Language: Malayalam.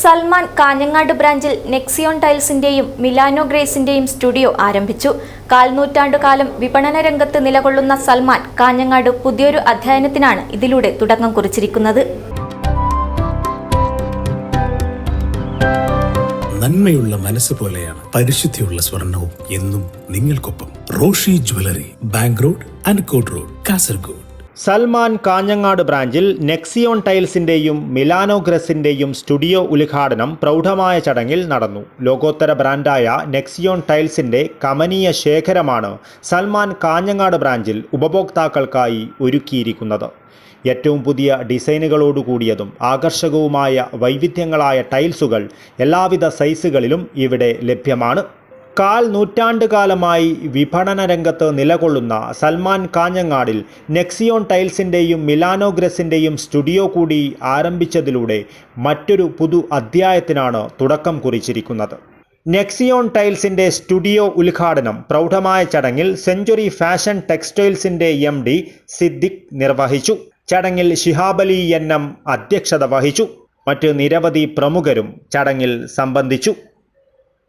സൽമാൻ കാഞ്ഞങ്ങാട് ബ്രാഞ്ചിൽ നെക്സിയോൺ ടൈൽസിന്റെയും മിലാനോ ഗ്രേസിന്റെയും സ്റ്റുഡിയോ ആരംഭിച്ചു. കാൽനൂറ്റാണ്ടുകാലം വിപണന രംഗത്ത് നിലകൊള്ളുന്ന സൽമാൻ കാഞ്ഞങ്ങാട് പുതിയൊരു അധ്യയനത്തിനാണ് ഇതിലൂടെ തുടക്കം കുറിച്ചിരിക്കുന്നത്. നന്മയുള്ള മനസ്സ് പോലെയാണ് പരിശുദ്ധിയുള്ള സ്വർണവും എന്നും നിങ്ങൾക്കൊപ്പം റോഷി ജ്വല്ലറി ബാങ്ക് റോഡ് അൻകോട്ട് റോഡ് കാസർഗോഡ്. സൽമാൻ കാഞ്ഞങ്ങാട് ബ്രാഞ്ചിൽ നെക്സിയോൺ ടൈൽസിന്റെയും മിലാനോ ഗ്രസിന്റെയും സ്റ്റുഡിയോ ഉദ്ഘാടനം പ്രൗഢമായ ചടങ്ങിൽ നടന്നു. ലോകോത്തര ബ്രാൻഡായ നെക്സിയോൺ ടൈൽസിന്റെ കമനീയ ശേഖരമാണ് സൽമാൻ കാഞ്ഞങ്ങാട് ബ്രാഞ്ചിൽ ഉപഭോക്താക്കൾക്കായി ഒരുക്കിയിരിക്കുന്നത്. ഏറ്റവും പുതിയ ഡിസൈനുകളോടുകൂടിയതും ആകർഷകവുമായ വൈവിധ്യങ്ങളായ ടൈൽസുകൾ എല്ലാവിധ സൈസുകളിലും ഇവിടെ ലഭ്യമാണ്. കാൽ നൂറ്റാണ്ടുകാലമായി വിപണന രംഗത്ത് നിലകൊള്ളുന്ന സൽമാൻ കാഞ്ഞങ്ങാടിൽ നെക്സിയോൺ ടൈൽസിന്റെയും മിലാനോഗ്രസിന്റെയും സ്റ്റുഡിയോ കൂടി ആരംഭിച്ചതിലൂടെ മറ്റൊരു പുതു അധ്യായത്തിനാണ് തുടക്കം കുറിച്ചിരിക്കുന്നത്. നെക്സിയോൺ ടൈൽസിന്റെ സ്റ്റുഡിയോ ഉദ്ഘാടനം പ്രൗഢമായ ചടങ്ങിൽ സെഞ്ചുറി ഫാഷൻ ടെക്സ്റ്റൈൽസിന്റെ എം ഡി സിദ്ദിഖ് നിർവഹിച്ചു. ചടങ്ങിൽ ഷിഹാബലി എൻ എം അധ്യക്ഷത വഹിച്ചു. മറ്റ് നിരവധി പ്രമുഖരും ചടങ്ങിൽ സംബന്ധിച്ചു.